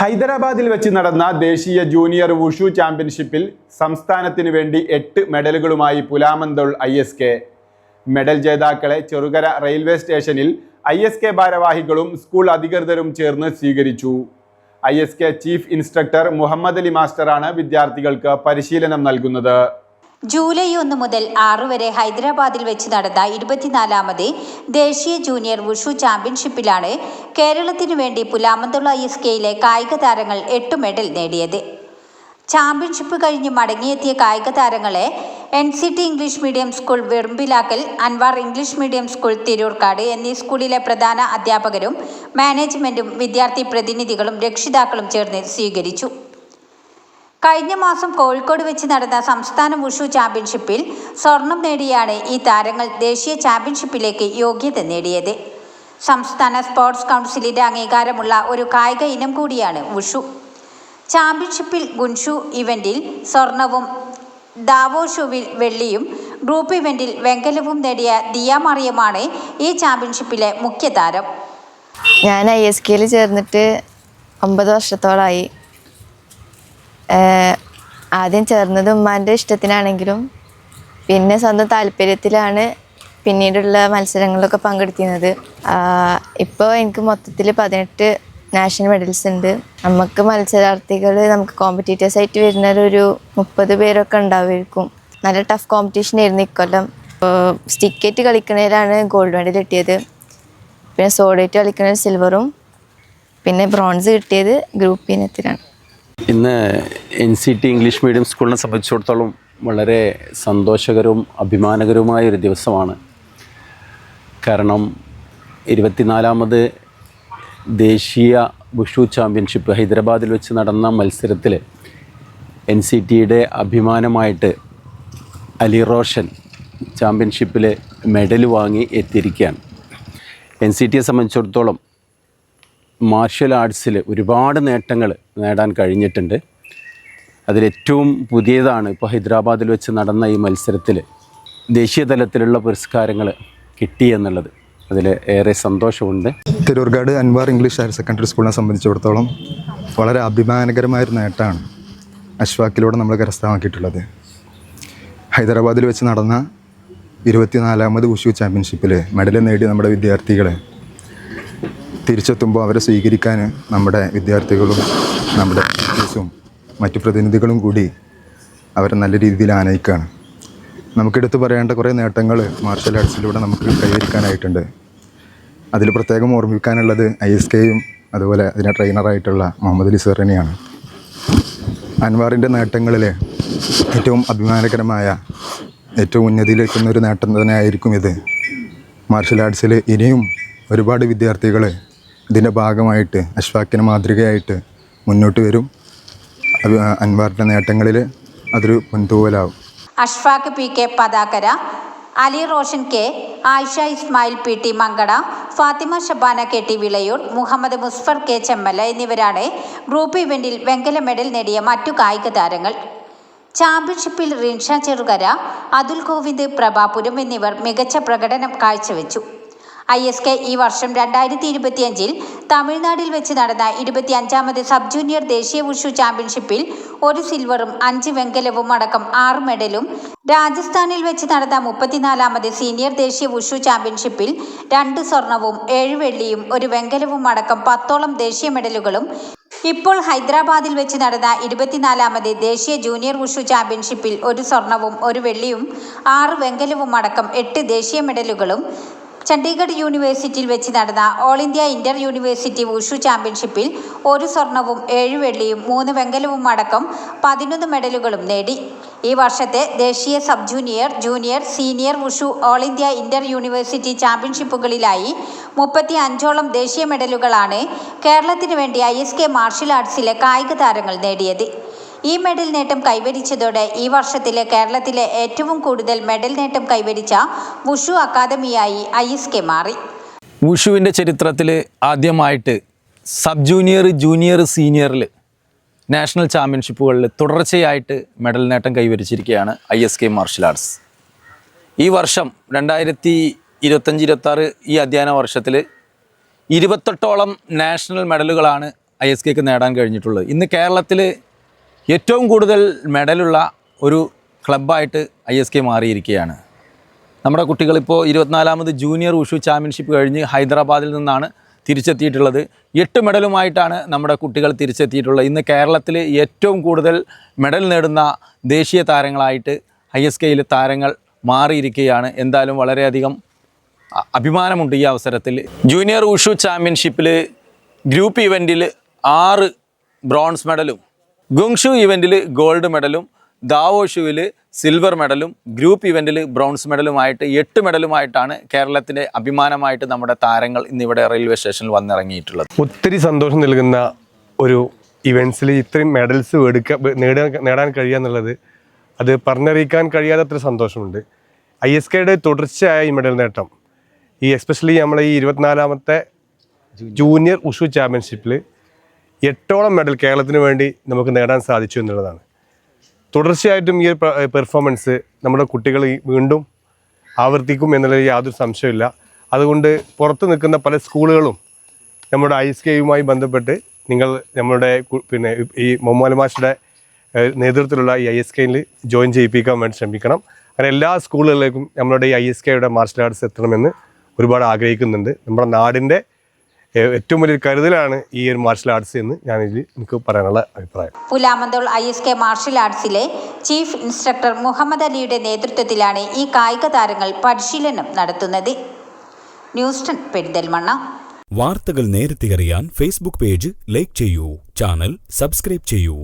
ഹൈദരാബാദിൽ വെച്ച് നടന്ന ദേശീയ ജൂനിയർ വുഷു ചാമ്പ്യൻഷിപ്പിൽ സംസ്ഥാനത്തിന് വേണ്ടി എട്ട് മെഡലുകളുമായി Pulamanthole I S K. Medal ജേതാക്കളെ Cherukara railway സ്റ്റേഷനിൽ ഐ എസ് കെ ഭാരവാഹികളും സ്കൂൾ അധികൃതരും ചേർന്ന് സ്വീകരിച്ചു. I S K chief instructor Muhammad Ali മാസ്റ്ററാണ് വിദ്യാർത്ഥികൾക്ക് പരിശീലനം നൽകുന്നത്. ജൂലൈ ഒന്ന് മുതൽ ആറ് വരെ ഹൈദരാബാദിൽ വെച്ച് നടന്ന ഇരുപത്തിനാലാമത് ദേശീയ ജൂനിയർ വുഷു ചാമ്പ്യൻഷിപ്പിലാണ് കേരളത്തിനു വേണ്ടി പുലാമന്തുള്ള ഐ എസ് കെയിലെ കായിക താരങ്ങൾ എട്ട് മെഡൽ നേടിയത്. ചാമ്പ്യൻഷിപ്പ് കഴിഞ്ഞ് മടങ്ങിയെത്തിയ കായിക താരങ്ങളെ N C T English medium school Verumbilakkal Anwar English medium school Thirurkad എന്നീ സ്കൂളിലെ പ്രധാന അധ്യാപകരും മാനേജ്മെന്റും വിദ്യാർത്ഥി പ്രതിനിധികളും രക്ഷിതാക്കളും ചേർന്ന് സ്വീകരിച്ചു. കഴിഞ്ഞ മാസം കോഴിക്കോട് വെച്ച് നടന്ന സംസ്ഥാന വുഷു ചാമ്പ്യൻഷിപ്പിൽ സ്വർണം നേടിയാണ് ഈ താരങ്ങൾ ദേശീയ ചാമ്പ്യൻഷിപ്പിലേക്ക് യോഗ്യത നേടിയത്. സംസ്ഥാന സ്പോർട്സ് കൗൺസിലിന്റെ അംഗീകാരമുള്ള ഒരു കായിക ഇനം കൂടിയാണ് വുഷു. ചാമ്പ്യൻഷിപ്പിൽ ഗുൻഷു ഇവന്റിൽ സ്വർണവും ദാവോഷുവിൽ വെള്ളിയും ഗ്രൂപ്പ് ഇവന്റിൽ വെങ്കലവും നേടിയ ദിയ മറിയമാണ് ഈ ചാമ്പ്യൻഷിപ്പിലെ മുഖ്യ താരം. ഞാൻ ഐ എസ് കെയിൽ ചേർന്നിട്ട് ഒമ്പത് വർഷത്തോളമായി ആദ്യം ചേർന്നത് ഉമ്മാന്റെ ഇഷ്ടത്തിനാണെങ്കിലും പിന്നെ സ്വന്തം താല്പര്യത്തിലാണ് പിന്നീടുള്ള മത്സരങ്ങളിലൊക്കെ പങ്കെടുത്തിരുന്നത്. ഇപ്പോൾ എനിക്ക് മൊത്തത്തിൽ പതിനെട്ട് നാഷണൽ മെഡൽസ് ഉണ്ട്. നമുക്ക് മത്സരാർത്ഥികൾ നമുക്ക് കോമ്പറ്റീറ്റേഴ്സ് ആയിട്ട് വരുന്നത് ഒരു മുപ്പത് പേരൊക്കെ ഉണ്ടാവുമായിരിക്കും. നല്ല ടഫ് കോമ്പറ്റീഷൻ ആയിരുന്നു ഇക്കൊല്ലം. സ്റ്റിക്കറ്റ് കളിക്കുന്നതിലാണ് ഗോൾഡ് മെഡൽ കിട്ടിയത്. പിന്നെ സോഡേറ്റ് കളിക്കുന്ന സിൽവറും പിന്നെ ബ്രോൺസ് കിട്ടിയത് ഗ്രൂപ്പ് ഇനത്തിലാണ്. ഇന്ന് N C T English medium സ്കൂളിനെ സംബന്ധിച്ചിടത്തോളം വളരെ സന്തോഷകരവും അഭിമാനകരവുമായ ഒരു ദിവസമാണ്. കാരണം ഇരുപത്തിനാലാമത് ദേശീയ വുഷു ചാമ്പ്യൻഷിപ്പ് ഹൈദരാബാദിൽ വെച്ച് നടന്ന മത്സരത്തിൽ എൻ സി ടിയുടെ അഭിമാനമായിട്ട് അലി റോഷൻ ചാമ്പ്യൻഷിപ്പിൽ മെഡൽ വാങ്ങി എത്തിയിരിക്കുകയാണ്. എൻ സി ടിയെ സംബന്ധിച്ചിടത്തോളം മാർഷ്യൽ ആർട്സിൽ ഒരുപാട് നേട്ടങ്ങൾ നേടാൻ കഴിഞ്ഞിട്ടുണ്ട്. അതിലേറ്റവും പുതിയതാണ് ഇപ്പോൾ ഹൈദരാബാദിൽ വെച്ച് നടന്ന ഈ മത്സരത്തിൽ ദേശീയ തലത്തിലുള്ള പുരസ്കാരങ്ങൾ കിട്ടി എന്നുള്ളത്. അതിൽ ഏറെ സന്തോഷമുണ്ട്. Thirurkad Anwar English higher secondary സ്കൂളിനെ സംബന്ധിച്ചിടത്തോളം വളരെ അഭിമാനകരമായൊരു നേട്ടമാണ് അഷ്വാക്കിലൂടെ നമ്മൾ കരസ്ഥമാക്കിയിട്ടുള്ളത്. ഹൈദരാബാദിൽ വെച്ച് നടന്ന ഇരുപത്തിനാലാമത് ഉഷു ചാമ്പ്യൻഷിപ്പിൽ മെഡൽ നേടിയ നമ്മുടെ വിദ്യാർത്ഥികളെ തിരിച്ചെത്തുമ്പോൾ അവരെ സ്വീകരിക്കാൻ നമ്മുടെ വിദ്യാർത്ഥികളും നമ്മുടെ ടീച്ചേഴ്സും മറ്റു പ്രതിനിധികളും കൂടി അവരെ നല്ല രീതിയിൽ ആനയിക്കുകയാണ്. നമുക്കെടുത്ത് പറയേണ്ട കുറേ നേട്ടങ്ങൾ മാർഷൽ ആർട്സിലൂടെ നമുക്ക് കൈവരിക്കാനായിട്ടുണ്ട്. അതിൽ പ്രത്യേകം ഓർമ്മിക്കാനുള്ളത് ഐ എസ് കെയും അതുപോലെ അതിനെ ട്രെയിനറായിട്ടുള്ള മുഹമ്മദ് അലി സെറിനെയാണ്. അൻവാറിന്റെ നേട്ടങ്ങളിൽ ഏറ്റവും അഭിമാനകരമായ ഏറ്റവും ഉന്നതിയിലെത്തുന്ന ഒരു നേട്ടം തന്നെ ആയിരിക്കും ഇത്. മാർഷൽ ആർട്സിൽ ഇനിയും ഒരുപാട് വിദ്യാർത്ഥികൾ ഇതിന്റെ ഭാഗമായിട്ട് അഷ്ഫാക്കിന് മാതൃകയായിട്ട് മുന്നോട്ട് വരും. അത് അൻവാറിന്റെ നേട്ടങ്ങളിൽ അതൊരു മുൻതൂവലാവും Ashfaq P K Pathakkara Ali Roshan K Ayisha Ismail P T Mankada Fathima Shabana K T Vilayur Muhammad Musfar K Chemmala എന്നിവരാണ് ഗ്രൂപ്പ് ഇവന്റിൽ വെങ്കല മെഡൽ നേടിയ മറ്റു കായിക താരങ്ങൾ. ചാമ്പ്യൻഷിപ്പിൽ റിൻഷ ചെറുകര അതുൽ ഗോവിന്ദ് പ്രഭാപുരം എന്നിവർ മികച്ച പ്രകടനം കാഴ്ചവെച്ചു. ഐ എസ് കെ ഈ വർഷം രണ്ടായിരത്തി ഇരുപത്തിയഞ്ചിൽ തമിഴ്നാടിൽ വെച്ച് നടന്ന ഇരുപത്തിയഞ്ചാമത് സബ് ജൂനിയർ ദേശീയ വുഷു ചാമ്പ്യൻഷിപ്പിൽ ഒരു സിൽവറും അഞ്ച് വെങ്കലവും അടക്കം ആറ് മെഡലും രാജസ്ഥാനിൽ വെച്ച് നടന്ന മുപ്പത്തിനാലാമത് സീനിയർ ദേശീയ വുഷു ചാമ്പ്യൻഷിപ്പിൽ രണ്ട് സ്വർണവും ഏഴ് വെള്ളിയും ഒരു വെങ്കലവും അടക്കം പത്തോളം ദേശീയ മെഡലുകളും. ഇപ്പോൾ ഹൈദരാബാദിൽ വെച്ച് നടന്ന ഇരുപത്തിനാലാമത് ദേശീയ ജൂനിയർ വുഷു ചാമ്പ്യൻഷിപ്പിൽ ഒരു സ്വർണവും ഒരു വെള്ളിയും ആറ് വെങ്കലവും അടക്കം എട്ട് ദേശീയ മെഡലുകളും ചണ്ഡീഗഡ് യൂണിവേഴ്സിറ്റിയിൽ വെച്ച് നടന്ന all India inter university wushu ചാമ്പ്യൻഷിപ്പിൽ ഒരു സ്വർണവും ഏഴ് വെള്ളിയും മൂന്ന് വെങ്കലവും അടക്കം പതിനൊന്ന് മെഡലുകളും നേടി. ഈ വർഷത്തെ ദേശീയ sub junior junior senior wushu all India inter university ചാമ്പ്യൻഷിപ്പുകളിലായി മുപ്പത്തി അഞ്ചോളം ദേശീയ മെഡലുകളാണ് കേരളത്തിന് വേണ്ടി ഐ എസ് കെ മാർഷൽ ആർട്സിലെ കായിക താരങ്ങൾ നേടിയത്. ഈ മെഡൽ നേട്ടം കൈവരിച്ചതോടെ ഈ വർഷത്തിലെ കേരളത്തിലെ ഏറ്റവും കൂടുതൽ മെഡൽ നേട്ടം കൈവരിച്ച വുഷു അക്കാദമിയായി ഐ എസ് കെ മാറി. വുഷുവിന്റെ ചരിത്രത്തിൽ ആദ്യമായിട്ട് സബ് ജൂനിയർ ജൂനിയർ സീനിയറിൽ നാഷണൽ ചാമ്പ്യൻഷിപ്പുകളിൽ തുടർച്ചയായിട്ട് മെഡൽ നേട്ടം കൈവരിച്ചിരിക്കുകയാണ് I S K martial arts. ഈ വർഷം രണ്ടായിരത്തി ഇരുപത്തഞ്ച് ഇരുപത്താറ് ഈ അധ്യയന വർഷത്തിൽ ഇരുപത്തെട്ടോളം നാഷണൽ മെഡലുകളാണ് ഐ എസ് കെക്ക് നേടാൻ കഴിഞ്ഞിട്ടുള്ളത്. ഇന്ന് കേരളത്തിൽ ഏറ്റവും കൂടുതൽ മെഡലുള്ള ഒരു ക്ലബ്ബായിട്ട് ഐ എസ് കെ മാറിയിരിക്കുകയാണ്. നമ്മുടെ കുട്ടികളിപ്പോൾ ഇരുപത്തിനാലാമത് ജൂനിയർ ഉഷു ചാമ്പ്യൻഷിപ്പ് കഴിഞ്ഞ് ഹൈദരാബാദിൽ നിന്നാണ് തിരിച്ചെത്തിയിട്ടുള്ളത്. എട്ട് മെഡലുമായിട്ടാണ് നമ്മുടെ കുട്ടികൾ തിരിച്ചെത്തിയിട്ടുള്ളത്. ഇന്ന് കേരളത്തിൽ ഏറ്റവും കൂടുതൽ മെഡൽ നേടുന്ന ദേശീയ താരങ്ങളായിട്ട് ഐ എസ് കെയിലെ താരങ്ങൾ മാറിയിരിക്കുകയാണ്. എന്തായാലും വളരെയധികം അഭിമാനമുണ്ട് ഈ അവസരത്തിൽ. ജൂനിയർ ഉഷു ചാമ്പ്യൻഷിപ്പിൽ ഗ്രൂപ്പ് ഇവന്റിൽ ആറ് ബ്രോൺസ് മെഡലും ഗുങ്ഷു ഇവന്റിൽ ഗോൾഡ് മെഡലും ദാവോഷുവിൽ സിൽവർ മെഡലും ഗ്രൂപ്പ് ഇവന്റിൽ ബ്രോൺസ് മെഡലുമായിട്ട് എട്ട് മെഡലുമായിട്ടാണ് കേരളത്തിന്റെ അഭിമാനമായിട്ട് നമ്മുടെ താരങ്ങൾ ഇന്നിവിടെ റെയിൽവേ സ്റ്റേഷനിൽ വന്നിറങ്ങിയിട്ടുള്ളത്. ഒത്തിരി സന്തോഷം നൽകുന്ന ഒരു ഇവൻസിൽ ഇത്രയും മെഡൽസ് എടുക്ക നേടാൻ നേടാൻ കഴിയുക എന്നുള്ളത് അത് പറഞ്ഞറിയിക്കാൻ കഴിയാത്തത്ര സന്തോഷമുണ്ട്. ഐ എസ് കെയുടെ തുടർച്ചയായ ഈ മെഡൽ നേട്ടം. ഈ എസ്പെഷ്യലി നമ്മളെ ഈ ഇരുപത്തിനാലാമത്തെ ജൂനിയർ ഉഷു ചാമ്പ്യൻഷിപ്പിൽ എട്ടോളം മെഡൽ കേരളത്തിന് വേണ്ടി നമുക്ക് നേടാൻ സാധിച്ചു എന്നുള്ളതാണ്. തുടർച്ചയായിട്ടും ഈ പെർഫോമൻസ് നമ്മുടെ കുട്ടികൾ വീണ്ടും ആവർത്തിക്കും എന്നുള്ളതിൽ യാതൊരു സംശയമില്ല അതുകൊണ്ട് പുറത്ത് നിൽക്കുന്ന പല സ്കൂളുകളും നമ്മുടെ ഐ എസ് കെയുമായി ബന്ധപ്പെട്ട് നിങ്ങൾ നമ്മുടെ പിന്നെ ഈ മൊമ്മാല മാഷിയുടെ നേതൃത്വത്തിലുള്ള ഈ ഐ എസ് കെയിൽ ജോയിൻ ചെയ്യിപ്പിക്കാൻ വേണ്ടി ശ്രമിക്കണം. അങ്ങനെ എല്ലാ സ്കൂളുകളിലേക്കും നമ്മുടെ ഈ ഐ എസ് കെയുടെ മാർഷൽ ആർട്സ് എത്തണമെന്ന് ഒരുപാട് ആഗ്രഹിക്കുന്നുണ്ട്. നമ്മുടെ നാടിന്റെ ഏറ്റവും വലിയൊരു കരുതലാണ് ഈ ഒരു മാർഷൽ ആർട്സ് എന്ന് ഞാനിതിൽ എനിക്ക് പറയാനുള്ള അഭിപ്രായം. Pulamanthole I S K martial ആർട്സിലെ chief instructor Muhammad അലിയുടെ നേതൃത്വത്തിലാണ് ഈ കായിക താരങ്ങൾ പരിശീലനം നടത്തുന്നത്. News ten Perinthalmanna. വാർത്തകൾ നേരത്തെ അറിയാൻ ഫേസ്ബുക്ക് പേജ് ലൈക്ക് ചെയ്യൂ. ചാനൽ സബ്സ്ക്രൈബ് ചെയ്യൂ.